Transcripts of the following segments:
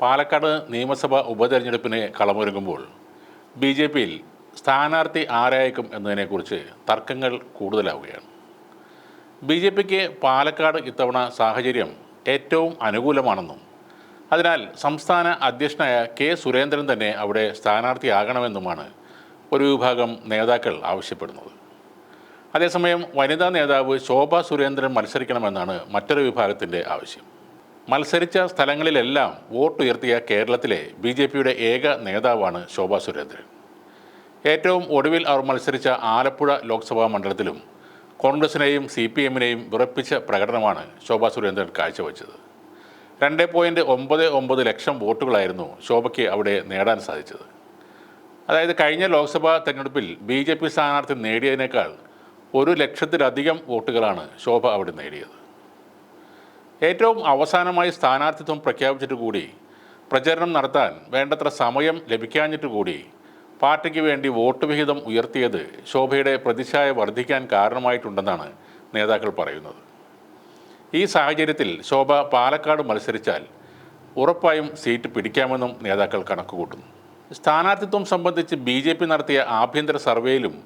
പാലക്കാട് നിയമസഭാ ഉപതെരഞ്ഞെടുപ്പിന് കളമൊരുങ്ങുമ്പോൾ B J പിയിൽ സ്ഥാനാർത്ഥി ആരായേക്കും എന്നതിനെക്കുറിച്ച് തർക്കങ്ങൾ കൂടുതലാവുകയാണ്. ബി ജെ പിക്ക് പാലക്കാട് ഇത്തവണ സാഹചര്യം ഏറ്റവും അനുകൂലമാണെന്നും അതിനാൽ സംസ്ഥാന അധ്യക്ഷനായ കെ സുരേന്ദ്രൻ തന്നെ അവിടെ സ്ഥാനാർത്ഥിയാകണമെന്നുമാണ് ഒരു വിഭാഗം നേതാക്കൾ ആവശ്യപ്പെടുന്നത്. അതേസമയം വനിതാ നേതാവ് ശോഭ സുരേന്ദ്രൻ മത്സരിക്കണമെന്നാണ് മറ്റൊരു വിഭാഗത്തിന്റെ ആവശ്യം. മത്സരിച്ച സ്ഥലങ്ങളിലെല്ലാം വോട്ടുയർത്തിയ കേരളത്തിലെ ബി ജെ പിയുടെ ഏക നേതാവാണ് ശോഭാ സുരേന്ദ്രൻ. ഏറ്റവും ഒടുവിൽ അവർ മത്സരിച്ച ആലപ്പുഴ ലോക്സഭാ മണ്ഡലത്തിലും കോൺഗ്രസിനെയും സി പി എമ്മിനെയും വിറപ്പിച്ച പ്രകടനമാണ് ശോഭാ സുരേന്ദ്രൻ കാഴ്ചവെച്ചത്. രണ്ട് പോയിന്റ് ഒമ്പത് ഒമ്പത് ലക്ഷം വോട്ടുകളായിരുന്നു ശോഭയ്ക്ക് അവിടെ നേടാൻ സാധിച്ചത്. അതായത് കഴിഞ്ഞ ലോക്സഭാ തെരഞ്ഞെടുപ്പിൽ ബി ജെ പി സ്ഥാനാർത്ഥി നേടിയതിനേക്കാൾ ഒരു ലക്ഷത്തിലധികം വോട്ടുകളാണ് ശോഭ അവിടെ നേടിയത്. ഏറ്റവും അവസാനമായി സ്ഥാനാർത്ഥിത്വം പ്രഖ്യാപിച്ചിട്ട് കൂടി പ്രചരണം നടത്താൻ വേണ്ടത്ര സമയം ലഭിക്കാഞ്ഞിട്ട് കൂടി പാർട്ടിക്ക് വേണ്ടി വോട്ട് വിഹിതം ഉയർത്തിയത് ശോഭയുടെ പ്രതിച്ഛായ വർദ്ധിക്കാൻ കാരണമായിട്ടുണ്ടെന്നാണ് നേതാക്കൾ പറയുന്നത്. ഈ സാഹചര്യത്തിൽ ശോഭ പാലക്കാട് മത്സരിച്ചാൽ ഉറപ്പായും സീറ്റ് പിടിക്കാമെന്നും നേതാക്കൾ കണക്കുകൂട്ടുന്നു. സ്ഥാനാർത്ഥിത്വം സംബന്ധിച്ച് ബി നടത്തിയ ആഭ്യന്തര സർവേയിലും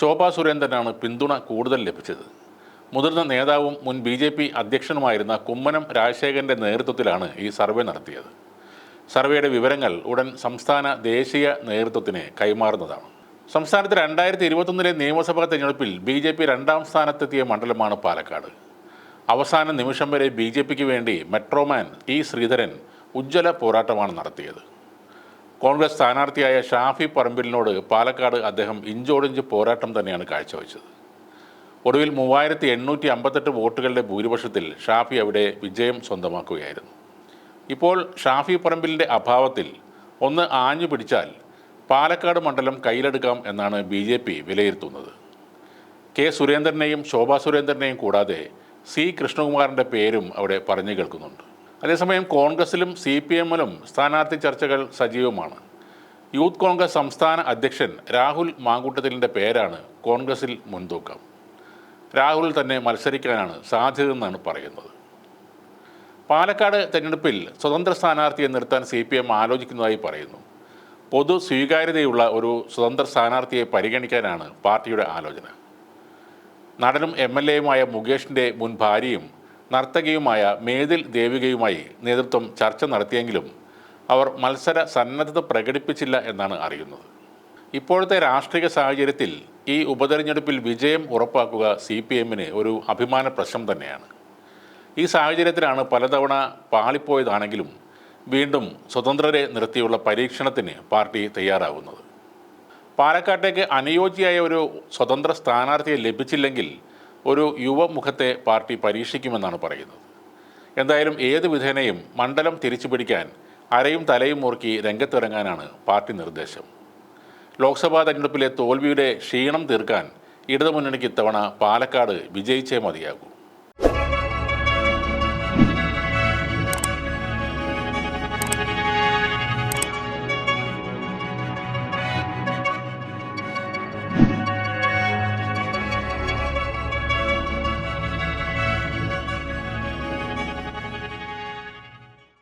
ശോഭാ സുരേന്ദ്രനാണ് പിന്തുണ കൂടുതൽ ലഭിച്ചത്. മുതിർന്ന നേതാവും മുൻ ബി ജെ പി അധ്യക്ഷനുമായിരുന്ന കുമ്മനം രാജശേഖരന്റെ നേതൃത്വത്തിലാണ് ഈ സർവേ നടത്തിയത്. സർവേയുടെ വിവരങ്ങൾ ഉടൻ സംസ്ഥാന ദേശീയ നേതൃത്വത്തിന് കൈമാറുന്നതാണ്. സംസ്ഥാനത്ത് രണ്ടായിരത്തി ഇരുപത്തൊന്നിലെ നിയമസഭാ തെരഞ്ഞെടുപ്പിൽ ബി ജെ പി രണ്ടാം സ്ഥാനത്തെത്തിയ മണ്ഡലമാണ് പാലക്കാട്. അവസാന നിമിഷം വരെ ബി ജെ പിക്ക് വേണ്ടി മെട്രോമാൻ ഇ ശ്രീധരൻ ഉജ്ജ്വല പോരാട്ടമാണ് നടത്തിയത്. കോൺഗ്രസ് സ്ഥാനാർത്ഥിയായ ഷാഫി പറമ്പിലിനോട് പാലക്കാട് അദ്ദേഹം ഇഞ്ചോടിഞ്ച് പോരാട്ടം തന്നെയാണ് കാഴ്ചവെച്ചത്. ഒടുവിൽ മൂവായിരത്തി എണ്ണൂറ്റി അമ്പത്തെട്ട് വോട്ടുകളുടെ ഭൂരിപക്ഷത്തിൽ ഷാഫി അവിടെ വിജയം സ്വന്തമാക്കുകയായിരുന്നു. ഇപ്പോൾ ഷാഫി പറമ്പിലിന്റെ അഭാവത്തിൽ ഒന്ന് ആഞ്ഞു പിടിച്ചാൽ പാലക്കാട് മണ്ഡലം കയ്യിലെടുക്കാം എന്നാണ് ബി ജെ പി വിലയിരുത്തുന്നത്. കെ സുരേന്ദ്രനെയും ശോഭാ സുരേന്ദ്രനെയും കൂടാതെ സി കൃഷ്ണകുമാറിന്റെ പേരും അവിടെ പറഞ്ഞു കേൾക്കുന്നുണ്ട്. അതേസമയം കോൺഗ്രസിലും സി പി എമ്മിലും സ്ഥാനാർത്ഥി ചർച്ചകൾ സജീവമാണ്. യൂത്ത് കോൺഗ്രസ് സംസ്ഥാന അധ്യക്ഷൻ രാഹുൽ മാങ്കൂട്ടത്തിലിന്റെ പേരാണ് കോൺഗ്രസിൽ മുൻതൂക്കം. രാഹുൽ തന്നെ മത്സരിക്കാനാണ് സാധ്യതയെന്നാണ് പറയുന്നത്. പാലക്കാട് തെരഞ്ഞെടുപ്പിൽ സ്വതന്ത്ര സ്ഥാനാർത്ഥിയെ നിർത്താൻ സി പി എം ആലോചിക്കുന്നതായി പറയുന്നു. പൊതു സ്വീകാര്യതയുള്ള ഒരു സ്വതന്ത്ര സ്ഥാനാർത്ഥിയെ പരിഗണിക്കാനാണ് പാർട്ടിയുടെ ആലോചന. നടനും എം എൽ എയുമായ മുകേഷിന്റെ മുൻ ഭാര്യയും നർത്തകിയുമായ മേതിൽ ദേവികയുമായി നേതൃത്വം ചർച്ച നടത്തിയെങ്കിലും അവർ മത്സര സന്നദ്ധത പ്രകടിപ്പിച്ചില്ല എന്നാണ് അറിയുന്നത്. ഇപ്പോഴത്തെ രാഷ്ട്രീയ സാഹചര്യത്തിൽ ഈ ഉപതെരഞ്ഞെടുപ്പിൽ വിജയം ഉറപ്പാക്കുക സി പി എമ്മിന് ഒരു അഭിമാന പ്രശ്നം തന്നെയാണ്. ഈ സാഹചര്യത്തിലാണ് പലതവണ പാളിപ്പോയതാണെങ്കിലും വീണ്ടും സ്വതന്ത്രരെ നിർത്തിയുള്ള പരീക്ഷണത്തിന് പാർട്ടി തയ്യാറാവുന്നത്. പാലക്കാട്ടേക്ക് അനുയോജ്യയായ ഒരു സ്വതന്ത്ര സ്ഥാനാർത്ഥിയെ ലഭിച്ചില്ലെങ്കിൽ ഒരു യുവമുഖത്തെ പാർട്ടി പരീക്ഷിക്കുമെന്നാണ് പറയുന്നത്. എന്തായാലും ഏത് വിധേനയും മണ്ഡലം തിരിച്ചുപിടിക്കാൻ അരയും തലയും മുറുക്കി രംഗത്തിറങ്ങാനാണ് പാർട്ടി നിർദ്ദേശം. ലോക്സഭാ തെരഞ്ഞെടുപ്പിലെ തോൽവിയുടെ ക്ഷീണം തീർക്കാൻ ഇടതുമുന്നണിക്ക് ഇത്തവണ പാലക്കാട് വിജയിച്ചേ മതിയാകൂ.